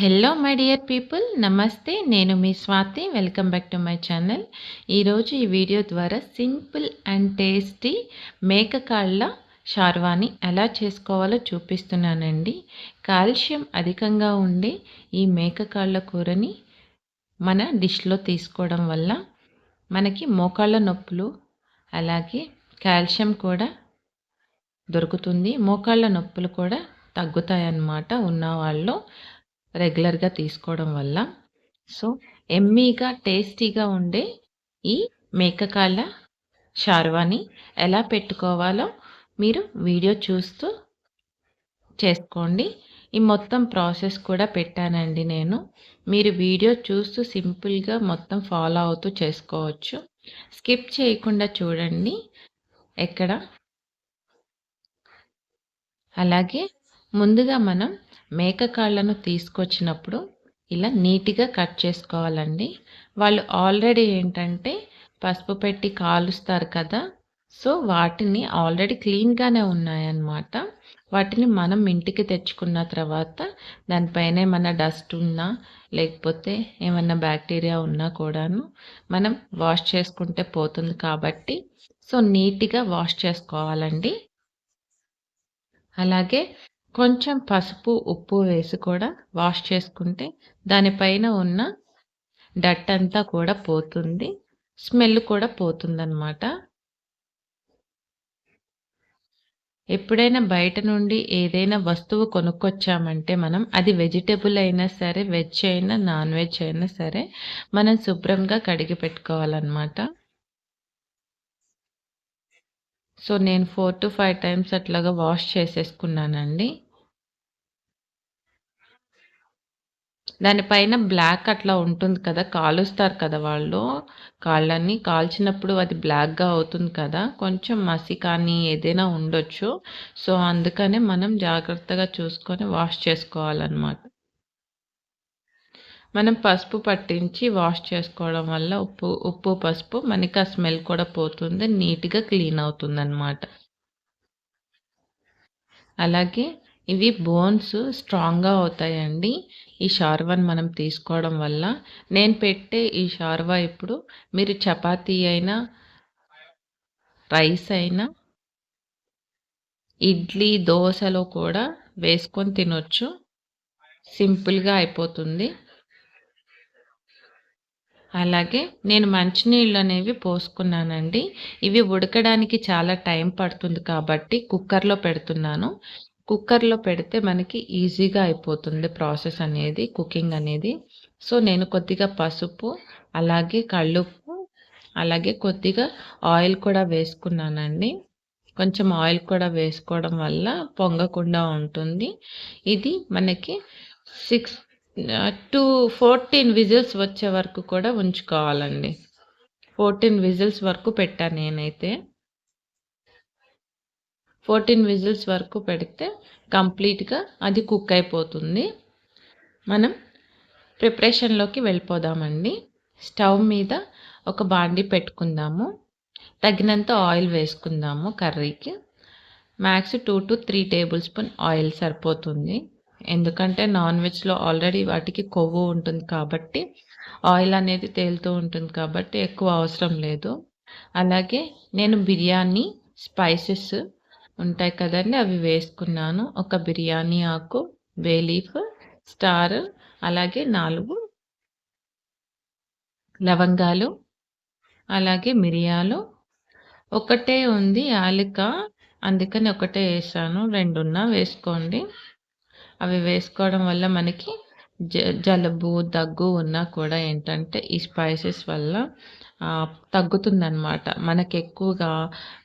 Hello my dear people నమస్తే నేను మీ Swathi. Welcome back to my channel ఈరోజు ఈ వీడియో ద్వారా సింపుల్ అండ్ టేస్టీ మేక కాళ్ళ షార్వాని ఎలా చేసుకోవాలో చూపిస్తున్నానండి. కాల్షియం అధికంగా ఉండే ఈ మేక కాళ్ళ కూరని మన డిష్లో తీసుకోవడం వల్ల మనకి మోకాళ్ళ నొప్పులు అలాగే కాల్షియం కూడా దొరుకుతుంది. మోకాళ్ళ నొప్పులు కూడా తగ్గుతాయన్నమాట ఉన్నవాళ్ళు రెగ్యులర్గా తీసుకోవడం వల్ల. సో ఎమ్మీగా టేస్టీగా ఉండే ఈ మేకకాళ్ళ షార్వాని ఎలా పెట్టుకోవాలో మీరు వీడియో చూస్తూ చేసుకోండి. ఈ మొత్తం ప్రాసెస్ కూడా పెట్టానండి నేను. మీరు వీడియో చూస్తూ సింపుల్గా మొత్తం ఫాలో అవుతూ చేసుకోవచ్చు. స్కిప్ చేయకుండా చూడండి. ఎక్కడ? అలాగే ముందుగా మనం మేక కాళ్ళను తీసుకొచ్చినప్పుడు ఇలా నీట్గా కట్ చేసుకోవాలండి. వాళ్ళు ఆల్రెడీ ఏంటంటే పసుపు పెట్టి కాలుస్తారు కదా సో వాటిని ఆల్రెడీ క్లీన్గానే ఉన్నాయన్నమాట. వాటిని మనం ఇంటికి తెచ్చుకున్న తర్వాత దానిపైన ఏమైనా డస్ట్ ఉన్నా లేకపోతే ఏమన్నా బ్యాక్టీరియా ఉన్నా కూడాను మనం వాష్ చేసుకుంటే పోతుంది కాబట్టి సో నీట్గా వాష్ చేసుకోవాలండి. అలాగే కొంచెం పసుపు ఉప్పు వేసి కూడా వాష్ చేసుకుంటే దానిపైన ఉన్న డట్ అంతా కూడా పోతుంది. స్మెల్ కూడా పోతుందన్నమాట. ఎప్పుడైనా బయట నుండి ఏదైనా వస్తువు కొనుక్కొచ్చామంటే మనం అది వెజిటేబుల్ అయినా సరే వెజ్ అయినా నాన్ వెజ్ అయినా సరే మనం శుభ్రంగా కడిగి పెట్టుకోవాలన్నమాట. సో నేను ఫోర్ టు ఫైవ్ టైమ్స్ అట్లాగా వాష్ చేసేసుకున్నానండి. దానిపైన బ్లాక్ అట్లా ఉంటుంది కదా కాలుస్తారు కదా వాళ్ళు. కాళ్ళని కాల్చినప్పుడు అది బ్లాక్గా అవుతుంది కదా. కొంచెం మసి కానీ ఏదైనా ఉండొచ్చు. సో అందుకనే మనం జాగ్రత్తగా చూసుకొని వాష్ చేసుకోవాలన్నమాట. మనం పసుపు పట్టించి వాష్ చేసుకోవడం వల్ల ఉప్పు ఉప్పు పసుపు మనకి ఆ స్మెల్ కూడా పోతుంది నీట్గా క్లీన్ అవుతుంది అన్నమాట అలాగే ఇవి బోన్స్ స్ట్రాంగ్గా అవుతాయండి. ఈ షార్వాని మనం తీసుకోవడం వల్ల. నేను పెట్టే ఈ షార్వా ఇప్పుడు మీరు చపాతీ అయినా రైస్ అయినా ఇడ్లీ దోశలో కూడా వేసుకొని తినొచ్చు. సింపుల్గా అయిపోతుంది. అలాగే నేను మంచినీళ్ళు అనేవి పోసుకున్నానండి. ఇవి ఉడకడానికి చాలా టైం పడుతుంది కాబట్టి కుక్కర్లో పెడుతున్నాను. కుక్కర్లో పెడితే మనకి ఈజీగా అయిపోతుంది ప్రాసెస్ అనేది కుకింగ్ అనేది. సో నేను కొద్దిగా పసుపు అలాగే కళ్ళుప్పు అలాగే కొద్దిగా ఆయిల్ కూడా వేసుకున్నానండి. కొంచెం ఆయిల్ కూడా వేసుకోవడం వల్ల పొంగకుండా ఉంటుంది. ఇది మనకి సిక్స్ టూ ఫోర్టీన్ విజిల్స్ వచ్చే వరకు కూడా ఉంచుకోవాలండి. ఫోర్టీన్ విజిల్స్ వరకు పెట్టాను నేనైతే. ఫోర్టీన్ విజిల్స్ వరకు పెడితే కంప్లీట్గా అది కుక్ అయిపోతుంది. మనం ప్రిపరేషన్లోకి వెళ్ళిపోదామండి. స్టవ్ మీద ఒక బాండి పెట్టుకుందాము. తగినంత ఆయిల్ వేసుకుందాము కర్రీకి. Max two to three table spoon oil సరిపోతుంది. ఎందుకంటే నాన్ వెజ్లో ఆల్రెడీ వాటికి కొవ్వు ఉంటుంది కాబట్టి ఆయిల్ అనేది తేలుతూ ఉంటుంది కాబట్టి ఎక్కువ అవసరం లేదు. అలాగే నేను బిర్యానీ స్పైసెస్ ఉంటాయి కదండి అవి వేసుకున్నాను. ఒక బిర్యానీ ఆకు బేలీఫ్ స్టార్ అలాగే నాలుగు లవంగాలు అలాగే మిరియాలు. ఒకటే ఉంది యాలిక అందుకని ఒకటే వేసాను. రెండున్న వేసుకోండి. అవి వేసుకోవడం వల్ల మనకి జ జలుబు దగ్గు ఉన్నా కూడా ఏంటంటే ఈ స్పైసెస్ వల్ల తగ్గుతుందనమాట మనకు ఎక్కువగా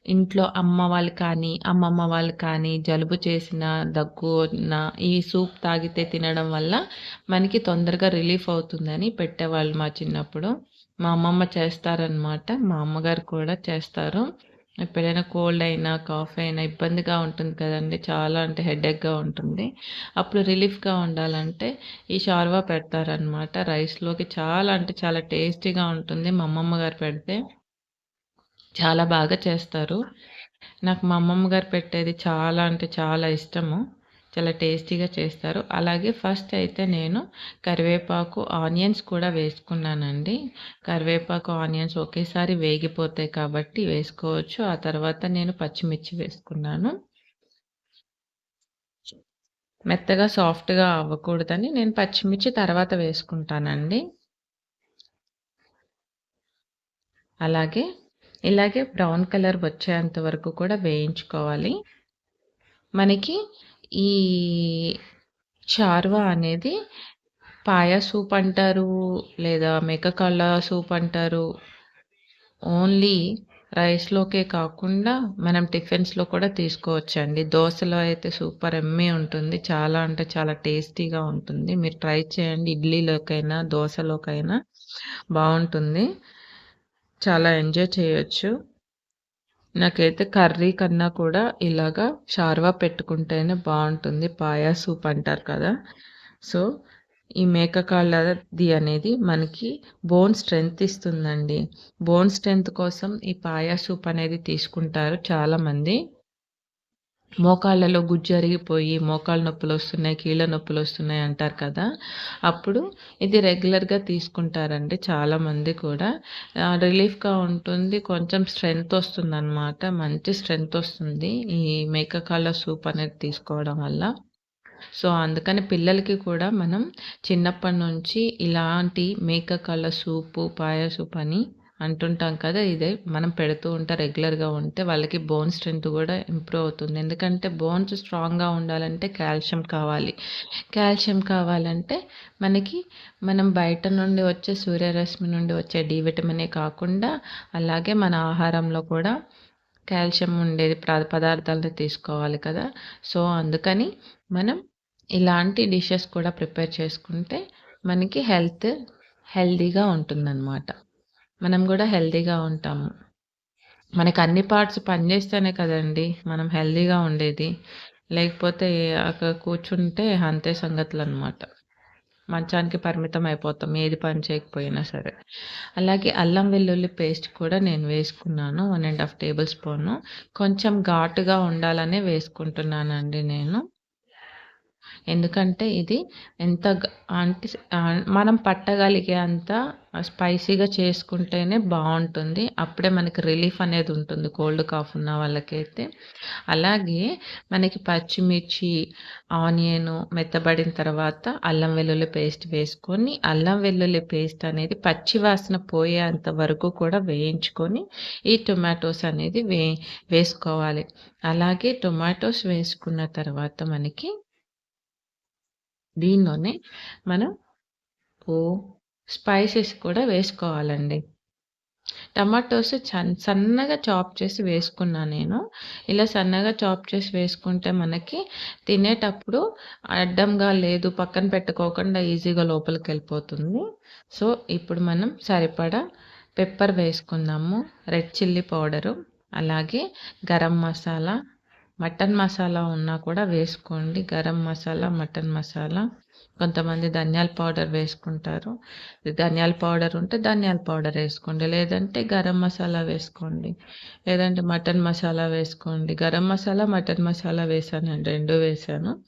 ఇంట్లో అమ్మ వాళ్ళు కానీ అమ్మమ్మ వాళ్ళు కానీ జలుబు చేసిన దగ్గు ఉన్న ఈ సూప్ తాగితే తినడం వల్ల మనకి తొందరగా రిలీఫ్ అవుతుందని పెట్టేవాళ్ళు మా చిన్నప్పుడు. మా అమ్మమ్మ చేస్తారనమాట మా అమ్మగారు కూడా చేస్తారు. ఎప్పుడైనా కోల్డ్ అయినా కాఫ్ అయినా ఇబ్బందిగా ఉంటుంది కదండి. చాలా అంటే హెడేక్గా ఉంటుంది. అప్పుడు రిలీఫ్గా ఉండాలంటే ఈ షార్వా పెడతారనమాట రైస్లోకి చాలా అంటే చాలా టేస్టీగా ఉంటుంది. మా అమ్మమ్మ గారు పెడితే చాలా బాగా చేస్తారు. నాకు మా అమ్మమ్మ గారు పెట్టేది చాలా అంటే చాలా ఇష్టము. చాలా టేస్టీగా చేస్తారు. అలాగే ఫస్ట్ అయితే నేను కరివేపాకు ఆనియన్స్ కూడా వేసుకున్నానండి. కరివేపాకు ఆనియన్స్ ఒకేసారి వేగిపోతాయి కాబట్టి వేసుకోవచ్చు. ఆ తర్వాత నేను పచ్చిమిర్చి వేసుకున్నాను. మెత్తగా సాఫ్ట్గా అవ్వకూడదని నేను పచ్చిమిర్చి తర్వాత వేసుకుంటానండి. అలాగే ఇలాగే బ్రౌన్ కలర్ వచ్చేంత వరకు కూడా వేయించుకోవాలి. మనకి ఈ చార్వా అనేది పాయ సూప్ అంటారు లేదా మేకకాళ్ళ సూప్ అంటారు. ఓన్లీ రైస్లోకే కాకుండా మనం టిఫిన్స్లో కూడా తీసుకోవచ్చండి. దోశలో అయితే సూపర్ ఎమ్మి ఉంటుంది. చాలా అంటే చాలా టేస్టీగా ఉంటుంది. మీరు ట్రై చేయండి. ఇడ్లీలోకైనా దోశలోకైనా బాగుంటుంది. చాలా ఎంజాయ్ చేయొచ్చు. నాకైతే కర్రీ కన్నా కూడా ఇలాగా షార్వా పెట్టుకుంటేనే బాగుంటుంది. పాయా సూప్ అంటారు కదా. సో ఈ మేక కాళ్ళది అనేది మనకి బోన్ స్ట్రెంగ్త్ ఇస్తుందండి. బోన్ స్ట్రెంగ్త్ కోసం ఈ పాయా సూప్ అనేది తీసుకుంటారు చాలామంది. మోకాళ్ళలో గుజ్జు అరిగిపోయి మోకాళ్ళ నొప్పులు వస్తున్నాయి కీళ్ళ నొప్పులు వస్తున్నాయి అంటారు కదా. అప్పుడు ఇది రెగ్యులర్గా తీసుకుంటారండి చాలామంది కూడా. రిలీఫ్గా ఉంటుంది కొంచెం స్ట్రెంగ్త్ వస్తుంది అనమాట మంచి స్ట్రెంగ్త్ వస్తుంది ఈ మేక కాళ్ళ సూప్ అనేది తీసుకోవడం వల్ల. సో అందుకని పిల్లలకి కూడా మనం చిన్నప్పటి నుంచి ఇలాంటి మేకకాళ్ళ సూపు పాయ సూప్ అని అంటుంటాం కదా ఇదే మనం పెడుతూ ఉంటే రెగ్యులర్గా ఉంటే వాళ్ళకి బోన్ స్ట్రెంత్ కూడా ఇంప్రూవ్ అవుతుంది. ఎందుకంటే బోన్స్ స్ట్రాంగ్గా ఉండాలంటే కాల్షియం కావాలి. కాల్షియం కావాలంటే మనకి మనం బయట నుండి వచ్చే సూర్యరశ్మి నుండి వచ్చే డి విటమినే కాకుండా అలాగే మన ఆహారంలో కూడా కాల్షియం ఉండేది పదార్థాలను తీసుకోవాలి కదా. సో అందుకని మనం ఇలాంటి డిషెస్ కూడా ప్రిపేర్ చేసుకుంటే మనకి హెల్త్ హెల్దీగా ఉంటుందన్నమాట. మనం కూడా హెల్తీగా ఉంటాము. మనకు అన్ని పార్ట్స్ పనిచేస్తేనే కదండి మనం హెల్తీగా ఉండేది. లేకపోతే అక్కడ కూర్చుంటే అంతే సంగతులు అనమాట మంచానికి పరిమితం అయిపోతాం ఏది పని చేయకపోయినా సరే. అలాగే అల్లం వెల్లుల్లి పేస్ట్ కూడా నేను వేసుకున్నాను one and half table spoon. కొంచెం ఘాటుగా ఉండాలనే వేసుకుంటున్నానండి నేను. ఎందుకంటే ఇది ఎంత అంటే మనం పట్టగలిగే అంత స్పైసీగా చేసుకుంటేనే బాగుంటుంది. అప్పుడే మనకి రిలీఫ్ అనేది ఉంటుంది. కోల్డ్ కాఫ్ ఉన్న వాళ్ళకైతే. అలాగే మనకి పచ్చిమిర్చి ఆనియన్ మెత్తబడిన తర్వాత అల్లం వెల్లుల్లి పేస్ట్ వేసుకొని అల్లం వెల్లుల్లి పేస్ట్ అనేది పచ్చి వాసన పోయేంత వరకు కూడా వేయించుకొని ఈ టొమాటోస్ అనేది వే వేసుకోవాలి. అలాగే టొమాటోస్ వేసుకున్న తర్వాత మనకి దీనిలోనే మనం ఓ స్పైసెస్ కూడా వేసుకోవాలండి. టమాటోస్ సన్నగా చాప్ చేసి వేసుకున్నా నేను. ఇలా సన్నగా చాప్ చేసి వేసుకుంటే మనకి తినేటప్పుడు అడ్డంగా లేదు పక్కన పెట్టుకోకుండా ఈజీగా లోపలికి వెళ్ళిపోతుంది. సో ఇప్పుడు మనం సరిపడా పెప్పర్ వేసుకుందాము. రెడ్ చిల్లీ పౌడరు అలాగే గరం మసాలా మటన్ మసాలా ఉన్నా కూడా వేసుకోండి. గరం మసాలా మటన్ మసాలా. కొంతమంది ధనియాల పౌడర్ వేసుకుంటారు. ధనియాల పౌడర్ ఉంటే ధనియాల పౌడర్ వేసుకోండి. లేదంటే గరం మసాలా వేసుకోండి. లేదంటే మటన్ మసాలా వేసుకోండి. గరం మసాలా మటన్ మసాలా వేసాను. రెండు వేసాను.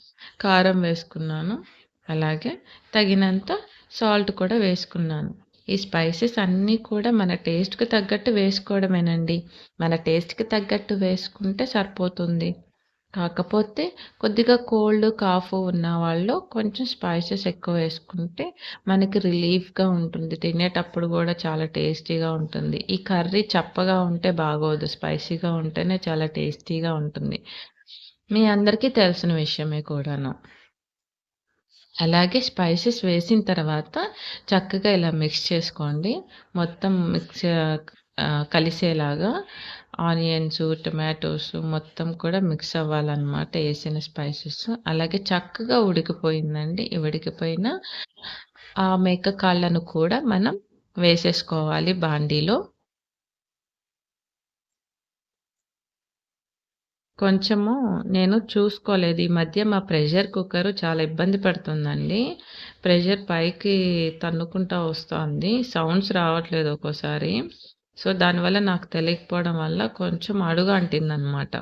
కారం వేసుకున్నాను. అలాగే తగినంత సాల్ట్ కూడా వేసుకున్నాను. ఈ స్పైసెస్ అన్నీ కూడా మన టేస్ట్కి తగ్గట్టు వేసుకోవడమేనండి. మన టేస్ట్కి తగ్గట్టు వేసుకుంటే సరిపోతుంది. కాకపోతే కొద్దిగా కోల్డ్ కాఫ్ ఉన్న వాళ్ళు కొంచెం స్పైసెస్ ఎక్కువ వేసుకుంటే మనకి రిలీఫ్గా ఉంటుంది. తినేటప్పుడు కూడా చాలా టేస్టీగా ఉంటుంది. ఈ కర్రీ చప్పగా ఉంటే బాగోదు. స్పైసీగా ఉంటేనే చాలా టేస్టీగా ఉంటుంది. మీ అందరికీ తెలిసిన విషయమే కూడాను. అలాగే స్పైసెస్ వేసిన తర్వాత చక్కగా ఇలా మిక్స్ చేసుకోండి. మొత్తం మిక్స్ కలిసేలాగా ఆనియన్స్ టొమాటోస్ మొత్తం కూడా మిక్స్ అవ్వాలన్నమాట వేసిన స్పైసెస్. అలాగే చక్కగా ఉడికిపోయిందండి. ఉడికిపోయిన ఆ మేక కాళ్ళను కూడా మనం వేసేసుకోవాలి బాండీలో. కొంచెము నేను చూసుకోలేదు. ఈ మధ్య మా ప్రెషర్ కుక్కర్ చాలా ఇబ్బంది పడుతుందండి. ప్రెషర్ పైకి తన్నుకుంటా వస్తుంది. సౌండ్స్ రావట్లేదు ఒక్కోసారి. సో దానివల్ల నాకు తెలియకపోవడం వల్ల కొంచెం అడుగు అంటిందనమాట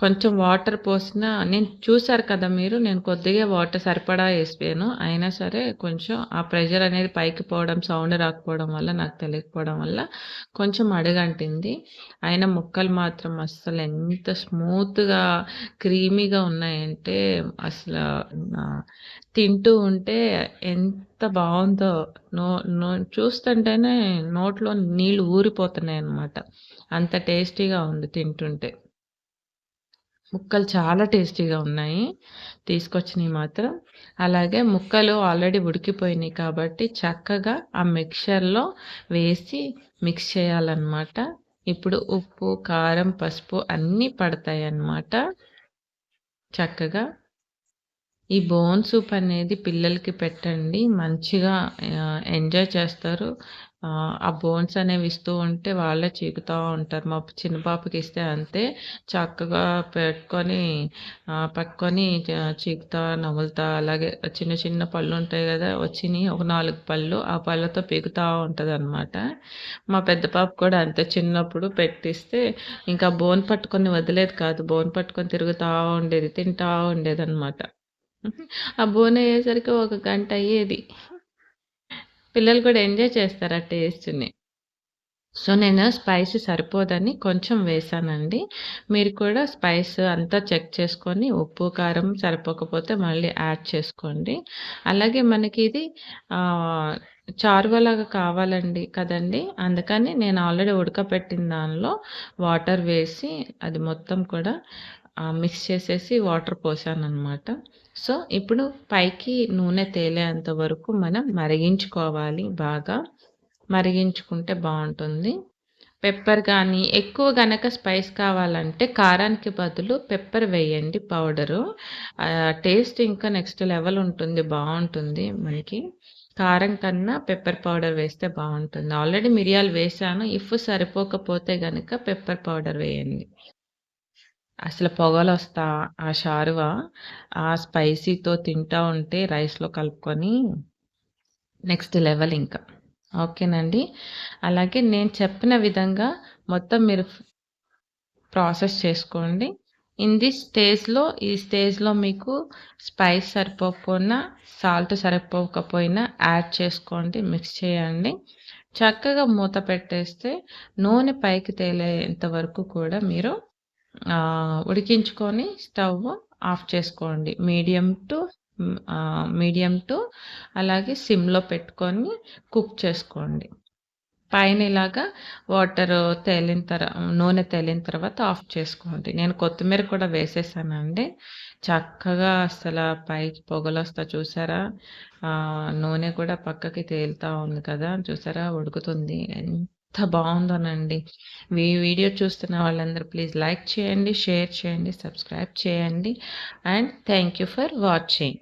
కొంచెం వాటర్ పోసిన నేను చూసారు కదా మీరు నేను కొద్దిగా వాటర్ సరిపడా వేసిపోయాను. అయినా సరే కొంచెం ఆ ప్రెషర్ అనేది పైకి పోవడం సౌండ్ రాకపోవడం వల్ల నాకు తెలియకపోవడం వల్ల కొంచెం అడుగంటింది. అయినా ముక్కలు మాత్రం అస్సలు ఎంత స్మూత్గా క్రీమీగా ఉన్నాయంటే అసలు తింటూ ఉంటే ఎంత బాగుందో. నో నో చూస్తుంటేనే నోట్లో నీళ్ళు ఊరిపోతున్నాయి అన్నమాట అంత టేస్టీగా ఉంది తింటుంటే. ముక్కలు చాలా టేస్టీగా ఉన్నాయి. తీసుకొచ్చినవి మాత్రం. అలాగే ముక్కలు ఆల్రెడీ ఉడికిపోయినాయి కాబట్టి చక్కగా ఆ మిక్చర్లో వేసి మిక్స్ చేయాలన్నమాట. ఇప్పుడు ఉప్పు కారం పసుపు అన్నీ పడతాయి అన్నమాట చక్కగా ఈ బోన్ సూప్ అనేది పిల్లలకి పెట్టండి. మంచిగా ఎంజాయ్ చేస్తారు. ఆ బోన్స్ అనేవి ఇస్తూ ఉంటే వాళ్ళే చీకుతూ ఉంటారు. మా చిన్న పాపకి ఇస్తే అంతే. చక్కగా పెట్టుకొని పట్టుకొని చీకుతా నవ్వులుతా అలాగే చిన్న చిన్న పళ్ళు ఉంటాయి కదా వచ్చినాయి. ఒక నాలుగు పళ్ళు ఆ పళ్ళతో పీకుతూ ఉంటుంది అనమాట మా పెద్ద పాప కూడా అంతే. చిన్నప్పుడు పెట్టిస్తే ఇంకా బోన్ పట్టుకొని వదిలేదు కాదు. బోన్ పట్టుకొని తిరుగుతూ ఉండేది తింటూ ఉండేది అనమాట ఆ బోన్ అయ్యేసరికి ఒక గంట అయ్యేది. పిల్లలు కూడా ఎంజాయ్ చేస్తారు ఆ టేస్ట్ని. సో నేను స్పైస్ సరిపోదని కొంచెం వేసానండి. మీరు కూడా స్పైస్ అంతా చెక్ చేసుకొని ఉప్పు కారం సరిపోకపోతే మళ్ళీ యాడ్ చేసుకోండి. అలాగే మనకి ఇది చారువలాగా కావాలండి కదండి. అందుకని నేను ఆల్రెడీ ఉడకపెట్టిన దానిలో వాటర్ వేసి అది మొత్తం కూడా మిక్స్ చేసేసి వాటర్ పోసాను అనమాట సో ఇప్పుడు పైకి నూనె తేలేంత వరకు మనం మరిగించుకోవాలి బాగా. మరిగించుకుంటే బాగుంటుంది. పెప్పర్ కానీ ఎక్కువ గనక స్పైస్ కావాలంటే కారానికి బదులు పెప్పర్ వేయండి పౌడరు. టేస్ట్ ఇంకా నెక్స్ట్ లెవెల్ ఉంటుంది బాగుంటుంది మనకి. కారం కన్నా పెప్పర్ పౌడర్ వేస్తే బాగుంటుంది. ఆల్రెడీ మిరియాలు వేసాను ఇఫ్ సరిపోకపోతే కనుక పెప్పర్ పౌడర్ వేయండి. అసలు పొగలు వస్తా ఆ షారువా ఆ స్పైసీతో తింటా ఉంటే రైస్లో కలుపుకొని నెక్స్ట్ లెవెల్ ఇంకా. ఓకేనండి? అలాగే నేను చెప్పిన విధంగా మొత్తం మీరు ప్రాసెస్ చేసుకోండి. ఇన్ దిస్ స్టేజ్లో ఈ స్టేజ్లో మీకు స్పైస్ సరిపోకపోయినా సాల్ట్ సరిపోకపోయినా యాడ్ చేసుకోండి మిక్స్ చేయండి. చక్కగా మూత పెట్టేస్తే నూనె పైకి తేలేంత వరకు కూడా మీరు ఉడికించుకొని స్టవ్ ఆఫ్ చేసుకోండి. మీడియం టు మీడియం టు అలాగే సిమ్లో పెట్టుకొని కుక్ చేసుకోండి. పైన ఇలాగా వాటర్ తేలిన తర్వాత నూనె తేలిన తర్వాత ఆఫ్ చేసుకోండి. నేను కొత్తిమీర కూడా వేసేసానండి. చక్కగా అసలు పైకి పొగలు వస్తా చూసారా నూనె కూడా పక్కకి తేలుతూ ఉంది కదా. చూసారా? ఉడుకుతుంది. ఎంత బాగుందోనండి. ఈ వీడియో చూస్తున్న వాళ్ళందరూ ప్లీజ్ లైక్ చేయండి షేర్ చేయండి సబ్స్క్రైబ్ చేయండి. And thank you for watching.